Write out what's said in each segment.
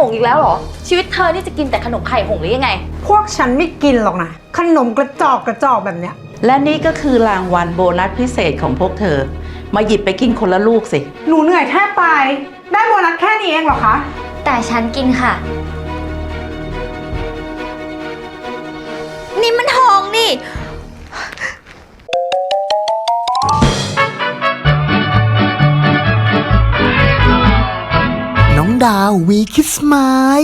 หงส์อีกแล้วเหรอ ชีวิตเธอนี่จะกินแต่ขนมไข่หงส์หรือยังไง พวกฉันไม่กินหรอกนะ ขนมกระจอกกระจอกแบบเนี้ย และนี่ก็คือรางวัลโบนัสพิเศษของพวกเธอ มาหยิบไปกินคนละลูกสิ หนูเหนื่อยแทบตาย ได้โบนัสแค่นี้เองเหรอคะ แต่ฉันกินค่ะ นี่มันทองนี่ ดาววีคิสมาย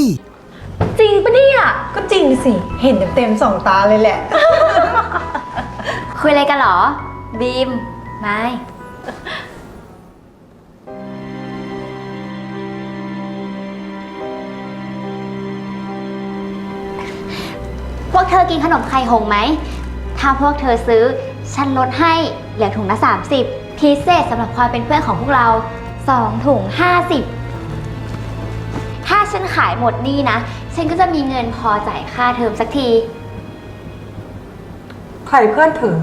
จริงปะเนี่ย ก็จริงสิ เห็นเต็มๆสองตาเลยแหละ คุยอะไรกันเหรอ บีม ไม่พวกเธอกินขนมไข่หงไหม ถ้าพวกเธอซื้อ ฉันลดให้เหลือถุงละ 30 พิเศษสำหรับความเป็นเพื่อนของพวกเรา 2 ถุง 50ถ้าฉัน ขายหมดนี่นะ ฉันก็จะมีเงินพอจ่ายค่าเทอมสักที ใครเพื่อนเธอ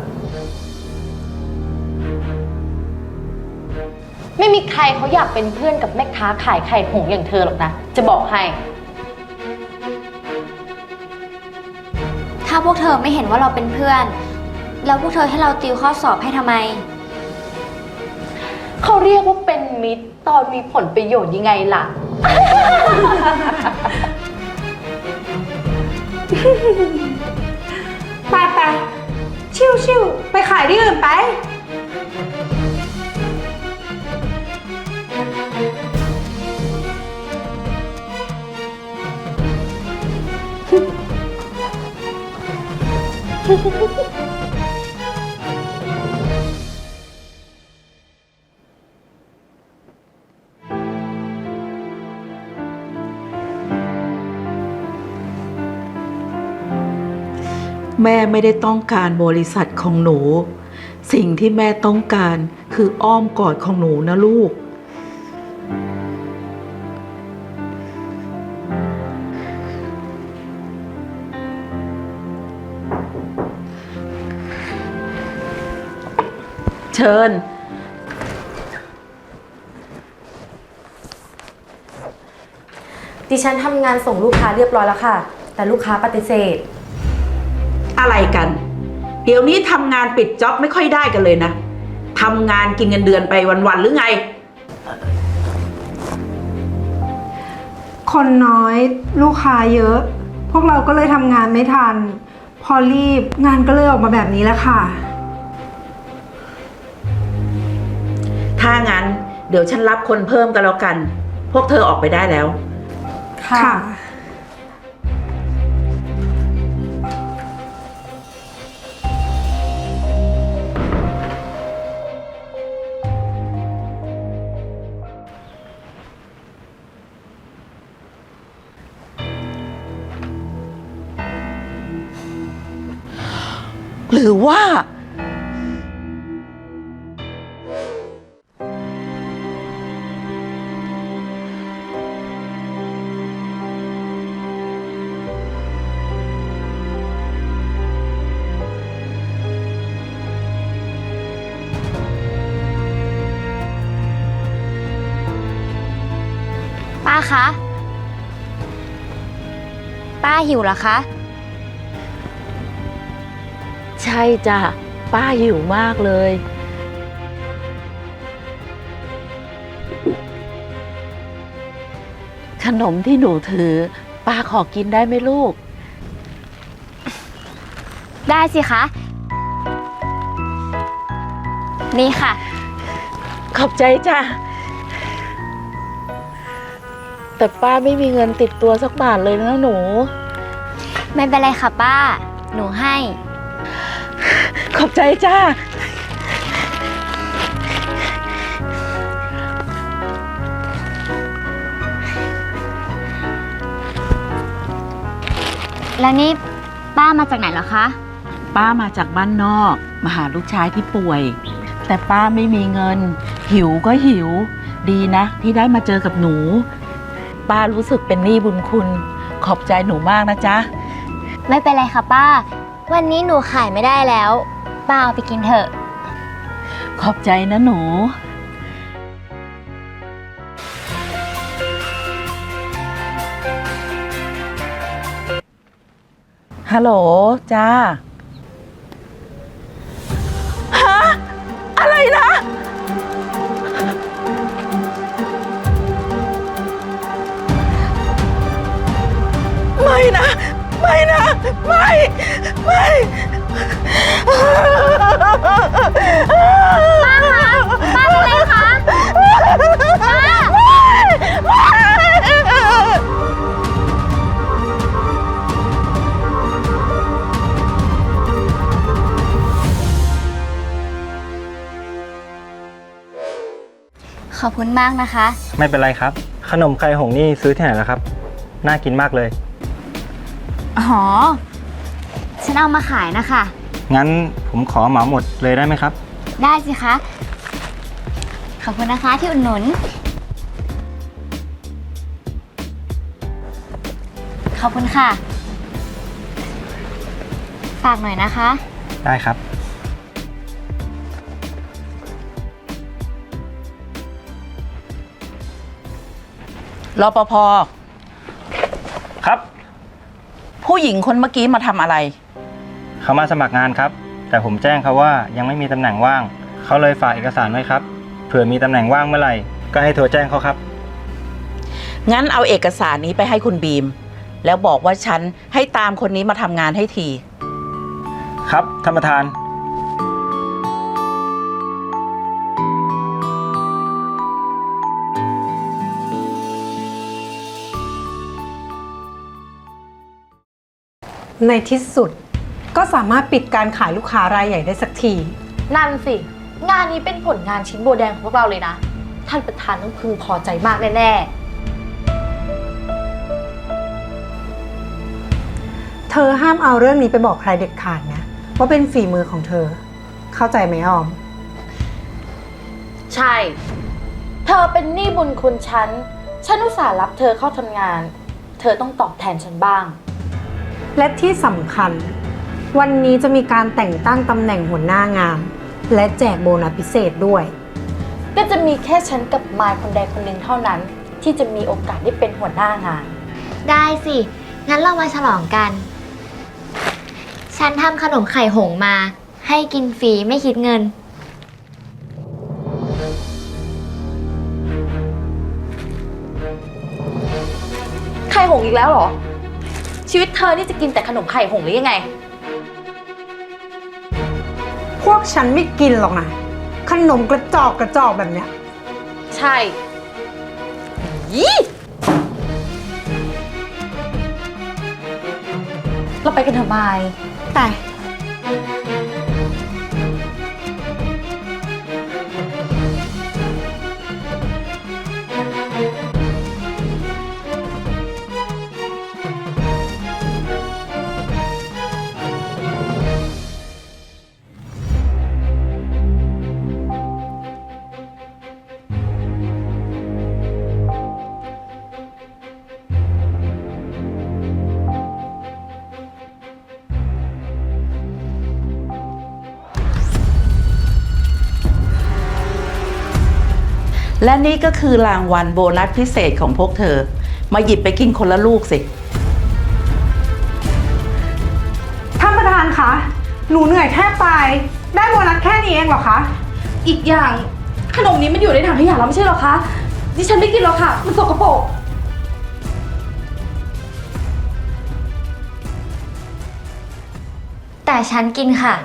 ไม่มีใครเขาอยากเป็นเพื่อนกับแม่ค้าขายไข่หงส์อย่างเธอหรอกนะ จะบอกให้ ถ้าพวกเธอไม่เห็นว่าเราเป็นเพื่อน แล้วพวกเธอให้เราติวข้อสอบให้ทำไม เขาเรียกว่าเป็นมิตรตอนมีผลประโยชน์ยังไงล่ะ ไปไปชิวชิวๆไปขายที่อื่นไป แม่ไม่ได้ต้องการบริษัทของหนู สิ่งที่แม่ต้องการคืออ้อมกอดของหนูนะลูก เชิญ ดิฉันทำงานส่งลูกค้าเรียบร้อยแล้วค่ะ แต่ลูกค้าปฏิเสธ อะไรกัน เดี๋ยวนี้ทำงานปิดจ็อบไม่ค่อยได้กันเลยนะทำงานกินเงินเดือนไปวันๆหรือไง คนน้อยลูกค้าเยอะ พวกเราก็เลยทำงานไม่ทัน พอรีบงานก็เลยออกมาแบบนี้แล้วค่ะ ถ้างั้น เดี๋ยวฉันรับคนเพิ่มกันแล้วกัน พวกเธอออกไปได้แล้ว ค่ะ หรือว่า ป้าคะ ป้าหิวเหรอคะ ช่จ้ะป้าหิวมากเลย ขนมที่หนูถือ ป้าขอกินได้ไหมลูก ได้สิคะ นี่ค่ะ ขอบใจจ้ะ แต่ป้าไม่มีเงินติดตัวสักบาทเลยนะหนู ไม่เป็นไรค่ะป้า หนูให้ ขอบใจจ้า แล้วนี่ป้ามาจากไหนเหรอคะ ป้ามาจากบ้านนอก มาหาลูกชายที่ป่วย แต่ป้าไม่มีเงิน หิวก็หิว ดีนะ ที่ได้มาเจอกับหนู ป้ารู้สึกเป็นหนี้บุญคุณ ขอบใจหนูมากนะจ๊ะ ไม่เป็นไรค่ะป้า วันนี้หนูขายไม่ได้แล้วป้าเอาไปกินเถอะ ขอบใจนะหนู ฮัลโหลจ้า ไม่ไม่ป้าเป็นไรคะป้าขอบคุณมากนะคะ ไม่เป็นไรครับ ขนมไข่หงนี่ซื้อที่ไหนแล้วครับ น่ากินมากเลย อ๋อ ฉันเอามาขายนะคะ งั้นผมขอเหมาหมดเลยได้ไหมครับ ได้สิคะ ขอบคุณนะคะที่อุดหนุน ขอบคุณค่ะ ฝากหน่อยนะคะ ได้ครับ รปภครับ ผู้หญิงคนเมื่อกี้มาทำอะไร เขามาสมัครงานครับ แต่ผมแจ้งเขาว่ายังไม่มีตำแหน่งว่าง เขาเลยฝากเอกสารไว้ครับ เผื่อมีตำแหน่งว่างเมื่อไหร่ ก็ให้โทรแจ้งเขาครับ งั้นเอาเอกสารนี้ไปให้คุณบีม แล้วบอกว่าฉันให้ตามคนนี้มาทำงานให้ที ครับท่านประธาน ในที่สุด ก็สามารถปิดการขายลูกค้ารายใหญ่ได้สักที นั่นสิ งานนี้เป็นผลงานชิ้นโบแดงของพวกเราเลยนะ ท่านประธานต้องพึงพอใจมากแน่เธอห้ามเอาเรื่องนี้ไปบอกใครเด็ดขาดนะว่าเป็นฝีมือของเธอ เข้าใจไหมออม ๆ ใช่ เธอเป็นหนี้บุญคุณฉัน ฉันอุตส่าห์รับเธอเข้าทำงาน เธอต้องตอบแทนฉันบ้าง และที่สำคัญ วันนี้จะมีการแต่งตั้งตำแหน่งหัวหน้างาน และแจกโบนัสพิเศษด้วย ก็จะมีแค่ฉันกับมายคนใดคนหนึ่งเท่านั้น ที่จะมีโอกาสได้เป็นหัวหน้างาน ได้สิ งั้นเรามาฉลองกัน ฉันทำขนมไข่หงมา ให้กินฟรีไม่คิดเงิน ไข่หงส์อีกแล้วเหรอ ชีวิตเธอนี่จะกินแต่ขนมไข่หงส์หรือยังไง พวกฉันไม่กินหรอกนะ ขนมกระจอกกระจอกแบบเนี้ย ใช่ยี่เราไปกันเถอะมาย แต่ และนี่ก็คือรางวัลโบนัสพิเศษของพวกเธอ มาหยิบไปกินคนละลูกสิ ท่านประธานคะ หนูเหนื่อยแทบตาย ได้โบนัสแค่นี้เองเหรอคะ อีกอย่างขนมนี้มันอยู่ในถังขยะแล้วไม่ใช่เหรอคะ ดิฉันไม่กินหรอกค่ะ มันสกปรก แต่ฉันกินค่ะ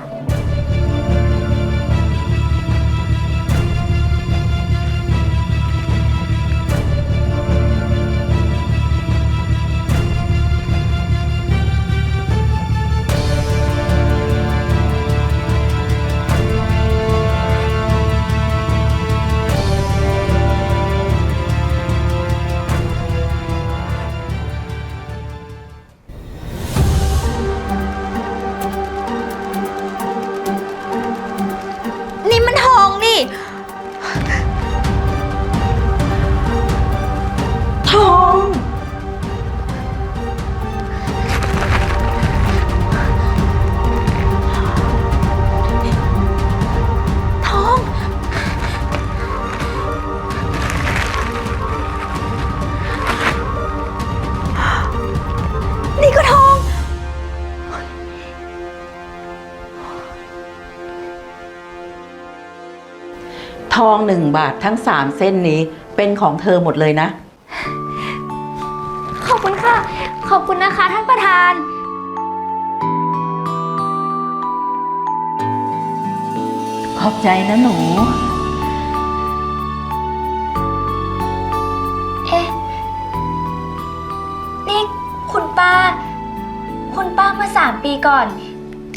หนึ่งบาททั้งสามเส้นนี้เป็นของเธอหมดเลยนะ ขอบคุณค่ะ ขอบคุณนะคะท่านประธาน ขอบใจนะหนู เอ๊ะ นี่คุณป้า คุณป้าเมื่อสามปีก่อน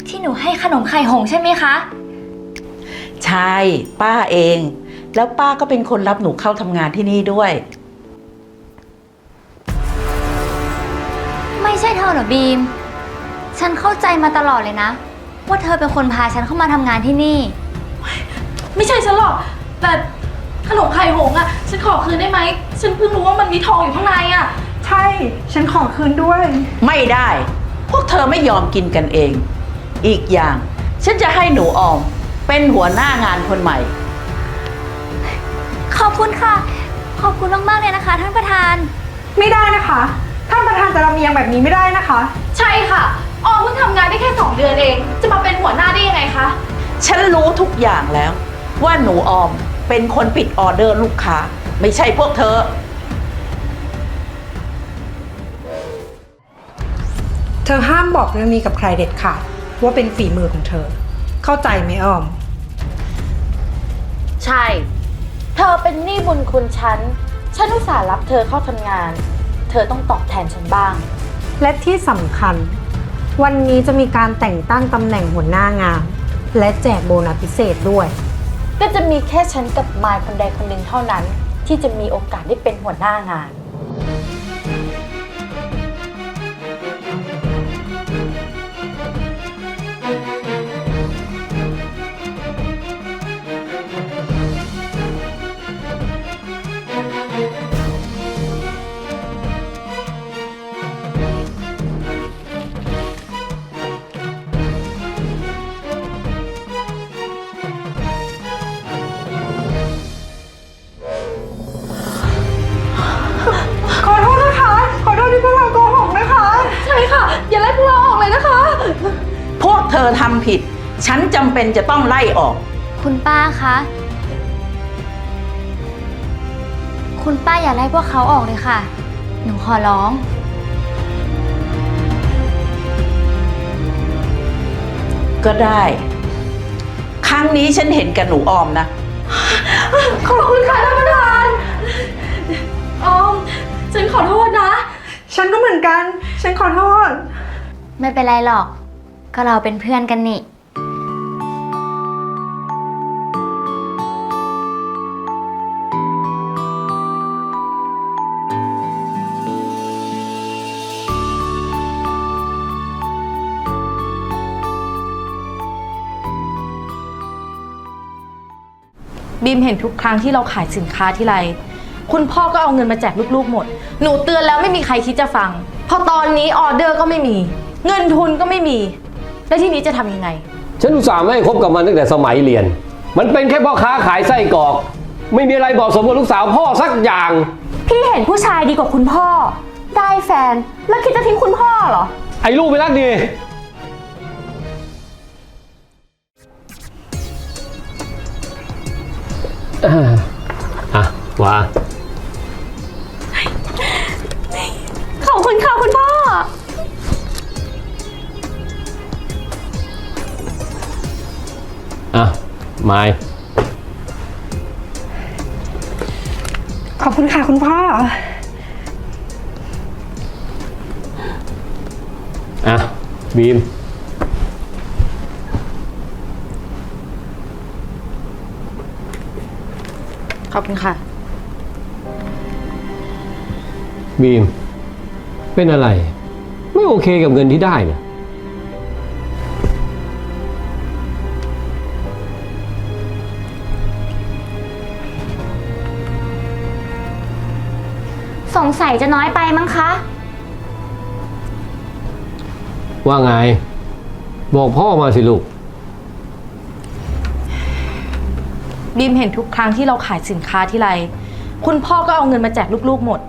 ที่หนูให้ขนมไข่หงส์ใช่ไหมคะ ใช่ ป้าเอง แล้วป้าก็เป็นคนรับหนูเข้าทำงานที่นี่ด้วย ไม่ใช่เธอเหรอบีม ฉันเข้าใจมาตลอดเลยนะ ว่าเธอเป็นคนพาฉันเข้ามาทำงานที่นี่ ไม่ใช่ฉันหรอก แต่ขนมไข่หงส์อะฉันขอคืนได้ไหม ฉันเพิ่งรู้ว่ามันมีทองอยู่ข้างในอะใช่ ฉันขอคืนด้วย ไม่ได้ พวกเธอไม่ยอมกินกันเอง อีกอย่าง ฉันจะให้หนูออม เป็นหัวหน้างานคนใหม่ ขอบคุณค่ะ ขอบคุณมากๆเลยนะคะ ท่านประธาน ไม่ได้นะคะ ท่านประธานจะลำเอียงแบบนี้ไม่ได้นะคะ ใช่ค่ะ ออมเพิ่งทำงานได้แค่ 2 เดือนเอง จะมาเป็นหัวหน้าได้ยังไงคะ ฉันรู้ทุกอย่างแล้ว ว่าหนูออมเป็นคนปิดออเดอร์ลูกค้า ไม่ใช่พวกเธอ เธอห้ามบอกเรื่องนี้กับใครเด็ดขาดว่าเป็นฝีมือของเธอ เข้าใจไหมออม ใช่ เธอเป็นหนี้บุญคุณฉัน ฉันอุตส่าห์รับเธอเข้าทำงาน เธอต้องตอบแทนฉันบ้าง และที่สำคัญ วันนี้จะมีการแต่งตั้งตำแหน่งหัวหน้างาน และแจกโบนัสพิเศษด้วย ก็จะมีแค่ฉันกับมายคนใดคนหนึ่งเท่านั้น ที่จะมีโอกาสได้เป็นหัวหน้างาน เป็นจะต้องไล่ออก คุณป้าคะ คุณป้าอย่าไล่พวกเขาออกเลยค่ะ หนูขอร้อง ก็ได้ ครั้งนี้ฉันเห็นกับหนูออมนะ ขอบคุณค่ะท่านประธานออม ฉันขอโทษนะ ฉันก็เหมือนกัน ฉันขอโทษ ไม่เป็นไรหรอก ก็เราเป็นเพื่อนกันนี่ บีมเห็นทุกครั้งที่เราขายสินค้าที่ไร คุณพ่อก็เอาเงินมาแจกลูกๆหมด หนูเตือนแล้วไม่มีใครคิดจะฟัง พอตอนนี้ออเดอร์ก็ไม่มี เงินทุนก็ไม่มี แล้วทีนี้จะทำยังไง ฉันอุตส่าห์ไม่ให้คบกับมันตั้งแต่สมัยเรียน มันเป็นแค่พ่อค้าขายไส้กรอก ไม่มีอะไรบอกสมกับลูกสาวพ่อสักอย่าง พี่เห็นผู้ชายดีกว่าคุณพ่อ ได้แฟน แล้วคิดจะทิ้งคุณพ่อเหรอ ไอ้ลูกไม่รักดี อ่าอะว่าขอบคุณค่ะคุณพ่อ อะไม้ขอบคุณค่ะคุณพ่อ อะบีม ขอบคุณค่ะ บีม เป็นอะไร ไม่โอเคกับเงินที่ได้นะสงสัยจะน้อยไปมั้งคะ ว่าไง บอกพ่อมาสิลูก บีมเห็นทุกครั้งที่เราขายสินค้าที่ไร คุณพ่อก็เอาเงินมาแจกลูกๆหมด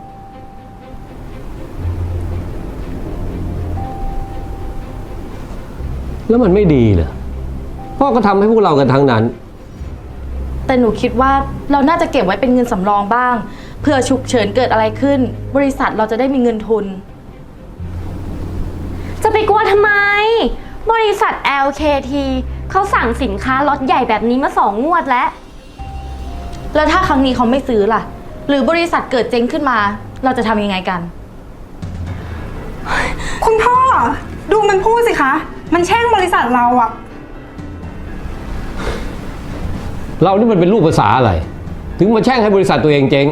แล้วมันไม่ดีเหรอพ่อก็ทำให้พวกเรากันทั้งนั้น แต่หนูคิดว่าเราน่าจะเก็บไว้เป็นเงินสำรองบ้างเผื่อฉุกเฉินเกิดอะไรขึ้น บริษัทเราจะได้มีเงินทุน จะไปกลัวทำไม บริษัท LKT เขาสั่งสินค้าล็อตใหญ่แบบนี้มาสองงวดแล้ว แล้วถ้าครั้งนี้เขาไม่ซื้อล่ะ หรือบริษัทเกิดเจ๊งขึ้นมา เราจะทำยังไงกัน คุณพ่อ ดูมันพูดสิคะ มันแช่งบริษัทเราอะเรานี่มันเป็นลูกภาษาอะไร ถึงมาแช่งให้บริษัทตัวเองเจ๊ง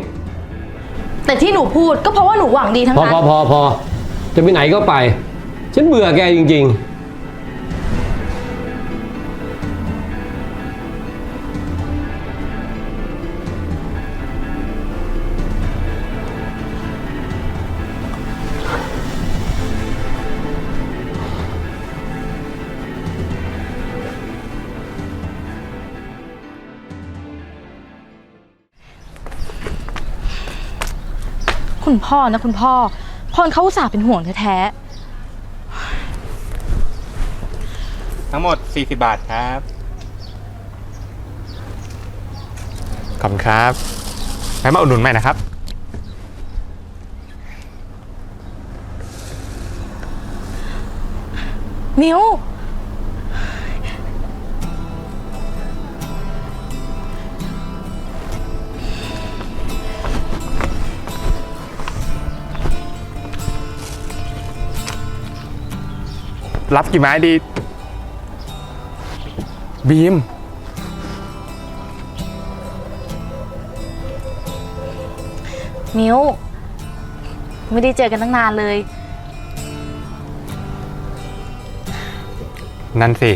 แต่ที่หนูพูดก็เพราะว่าหนูหวังดีทั้งพอนั้น พอพอพอจะไปไหนก็ไป ฉันเบื่อแกจริง คุณพ่อนะคุณพ่อ พรเขาอุตส่าห์เป็นห่วงแท้ทั้งหมด 40 บาทครับ ขอบคุณครับไว้มาอุดหนุนใหม่นะครับๆมิว รับกี่ไม้ดี บีม มิวไม่ได้เจอกันตั้งนานเลย นั่นสิ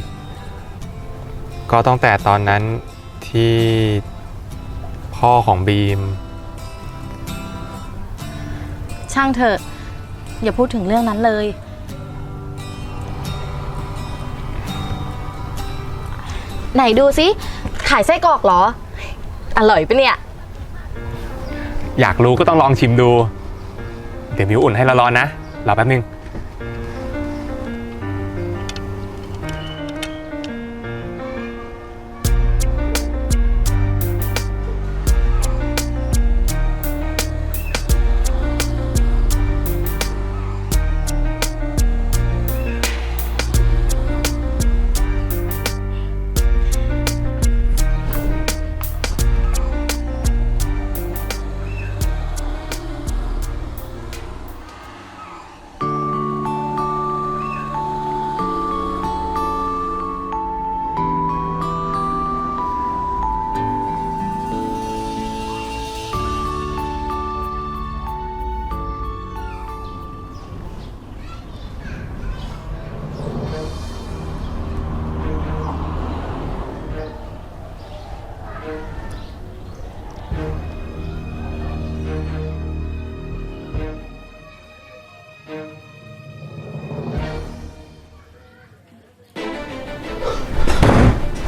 ก็ตั้งแต่ตอนนั้นที่พ่อของบีม ช่างเถอะ อย่าพูดถึงเรื่องนั้นเลย ไหนดูสิขายไส้กรอกเหรอ อร่อยปะเนี่ย อยากรู้ก็ต้องลองชิมดู เดี๋ยวมิวอุ่นให้ร้อนๆนะรอแป๊บนึง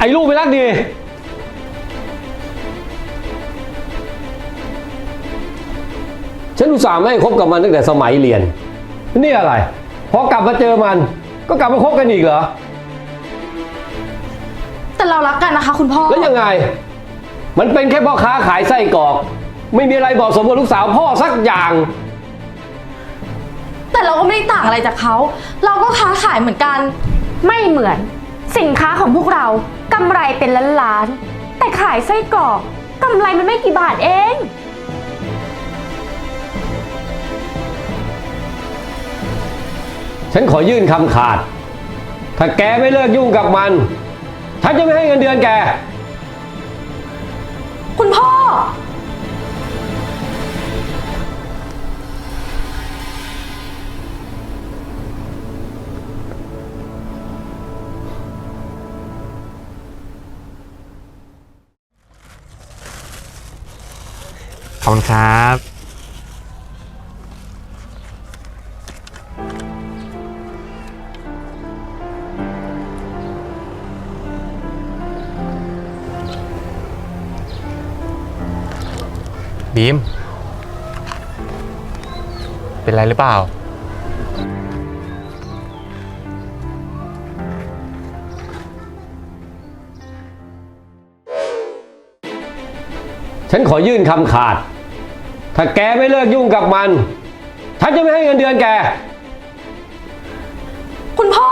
ไอ้ลูกไม่รักดี ฉันอุตส่าห์ไม่ให้คบกับมันตั้งแต่สมัยเรียน นี่อะไร พอกลับมาเจอมัน ก็กลับมาคบกันอีกเหรอ แต่เรารักกันนะคะ คุณพ่อ แล้วยังไง มันเป็นแค่พ่อค้าขายไส้กรอก ไม่มีอะไรบอกสมกับลูกสาวพ่อสักอย่าง แต่เราก็ไม่ได้ต่างอะไรจากเขา เราก็ค้าขายเหมือนกัน ไม่เหมือน สินค้าของพวกเรา กำไรเป็นล้านล้านๆแต่ขายไส้กรอกกำไรมันไม่กี่บาทเอง ฉันขอยื่นคำขาด ถ้าแกไม่เลิกยุ่งกับมัน ฉันจะไม่ให้เงินเดือนแก คุณพ่อ อบคุณครับบีม เป็นไรหรือเปล่า ฉันขอยื่นคำขาด ถ้าแกไม่เลิกยุ่งกับมันฉันจะไม่ให้เงินเดือนแก คุณพ่อ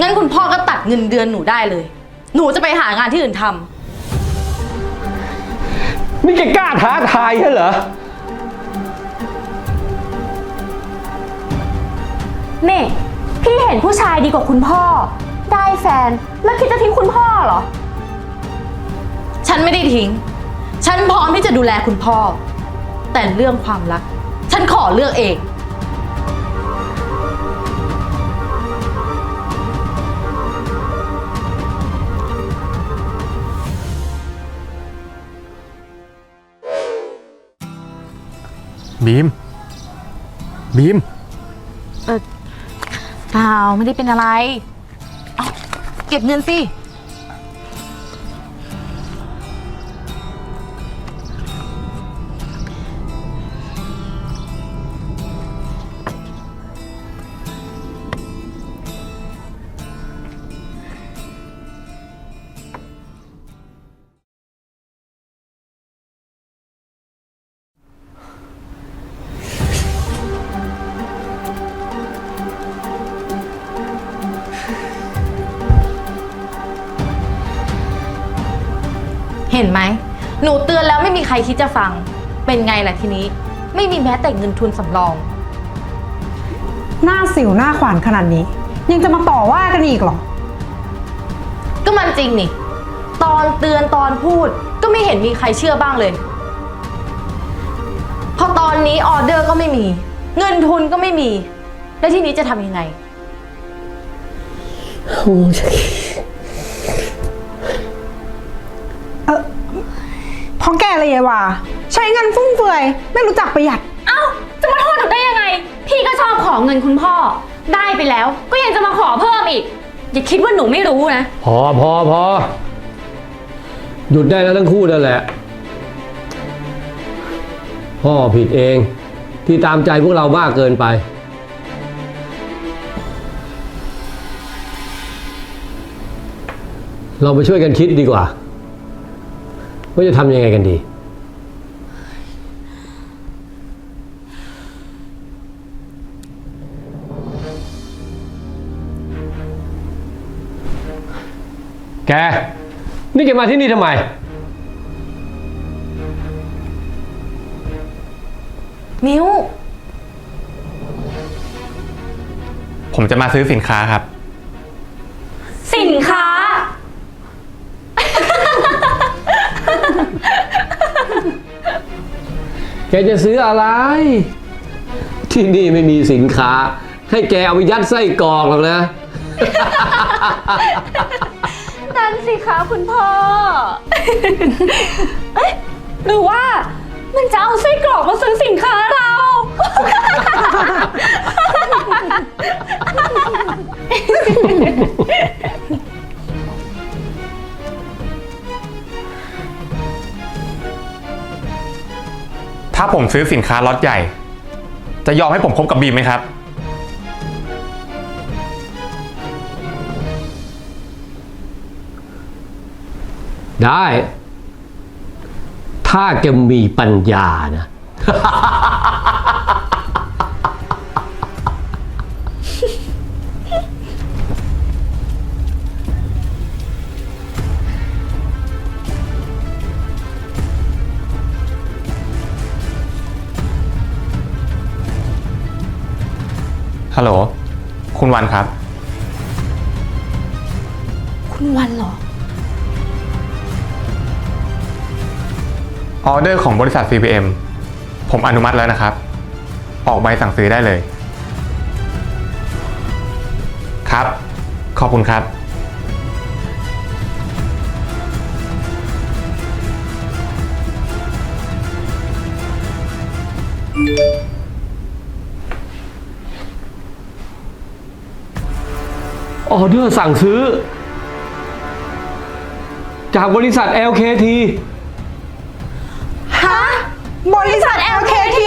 งั้นคุณพ่อก็ตัดเงินเดือนหนูได้เลย หนูจะไปหางานที่อื่นทำนี่แกกล้าท้าทายใช่เหรอเม่ พี่เห็นผู้ชายดีกว่าคุณพ่อ ได้แฟน แล้วคิดจะทิ้งคุณพ่อเหรอ ฉันไม่ได้ทิ้ง ฉันพร้อมที่จะดูแลคุณพ่อ แต่เรื่องความรัก ฉันขอเลือกเอง บีม บีม เปล่าไม่ได้เป็นอะไร เอาเก็บเงินสิ เห็นไหม หนูเตือนแล้วไม่มีใครคิดจะฟัง เป็นไงล่ะทีนี้ ไม่มีแม้แต่เงินทุนสำรอง หน้าสิวหน้าขวานขนาดนี้ ยังจะมาต่อว่ากันอีกเหรอ ก็มันจริงนี่ ตอนเตือนตอนพูดก็ไม่เห็นมีใครเชื่อบ้างเลย พอตอนนี้ออเดอร์ก็ไม่มี เงินทุนก็ไม่มี แล้วทีนี้จะทำยังไงเอ ยยายว่า ใช้เงินฟุ่มเฟือยไม่รู้จักประหยัด เอ้า จะมาโทษหนูได้ยังไง พี่ก็ชอบขอเงินคุณพ่อ ได้ไปแล้ว ก็ยังจะมาขอเพิ่มอีก อย่าคิดว่าหนูไม่รู้นะ พอพอพอหยุดได้แล้วทั้งคู่นั่นแหละ พ่อผิดเองที่ตามใจพวกเรามากเกินไป เราไปช่วยกันคิดดีกว่า ว่าจะทำยังไงกันดี แก นี่แกมาที่นี่ทำไมนิ้ว ผมจะมาซื้อสินค้าครับ สินค้า แกจะซื้ออะไร ที่นี่ไม่มีสินค้า ให้แกเอาไปยัดไส้กรอกหรอกนะ นั่นสิคะคุณพ่อ เอ๊ะหรือว่ามันจะเอาไส้กรอกมาซื้อสินค้าเรา ถ้าผมซื้อสินค้าล็อตใหญ่ จะยอมให้ผมคบกับบีมไหมครับ ได้ ถ้าแกมีปัญญานะ ฮัลโหล คุณวันครับ คุณวันเหรอ ออเดอร์ของบริษัท CPM ผมอนุมัติแล้วนะครับ ออกใบสั่งซื้อได้เลย ครับ ขอบคุณครับ ออเดอร์สั่งซื้อ จากบริษัท LKT บริษัท LKT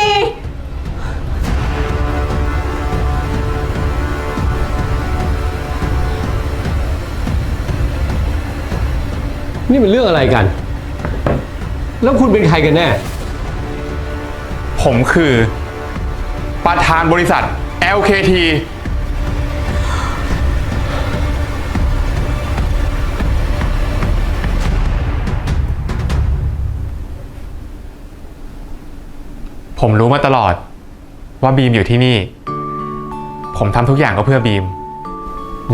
นี่เป็นเรื่องอะไรกัน แล้วคุณเป็นใครกันแน่ ผมคือ ประธานบริษัท LKT ผมรู้มาตลอด ว่าบีมอยู่ที่นี่ ผมทำทุกอย่างก็เพื่อบีม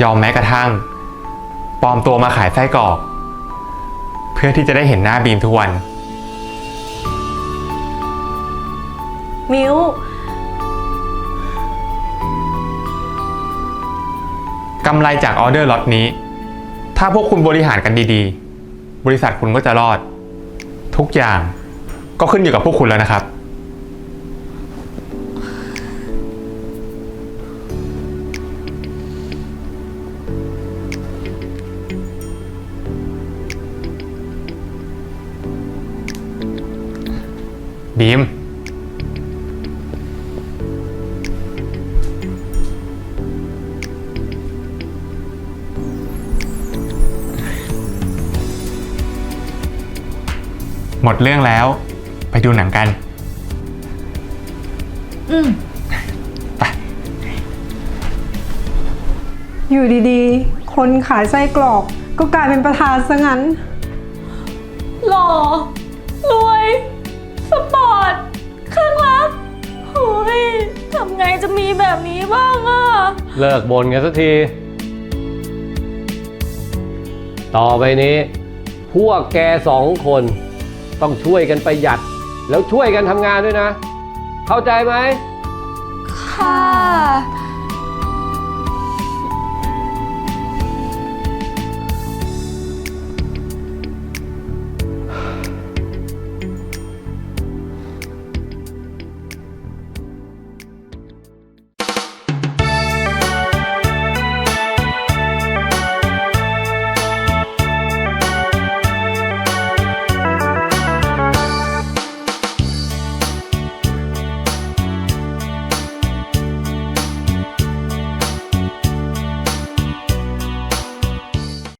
ยอมแม้กระทั่ง ปลอมตัวมาขายไส้กรอก เพื่อที่จะได้เห็นหน้าบีมทุกวัน มิวกำไรจากออเดอร์ล็อตนี้ ถ้าพวกคุณบริหารกันดีๆ บริษัทคุณก็จะรอด ทุกอย่างก็ขึ้นอยู่กับพวกคุณแล้วนะครับ บีม หมดเรื่องแล้ว ไปดูหนังกันอยู่ดีๆ คนขายไส้กรอกก็กลายเป็นประธานซะงั้นหล่อ ทำไงจะมีแบบนี้บ้างอะเลิกบ่นกันสักที ต่อไปนี้ พวกแกสองคนต้องช่วยกันประหยัด แล้วช่วยกันทำงานด้วยนะ เข้าใจไหม ค่ะ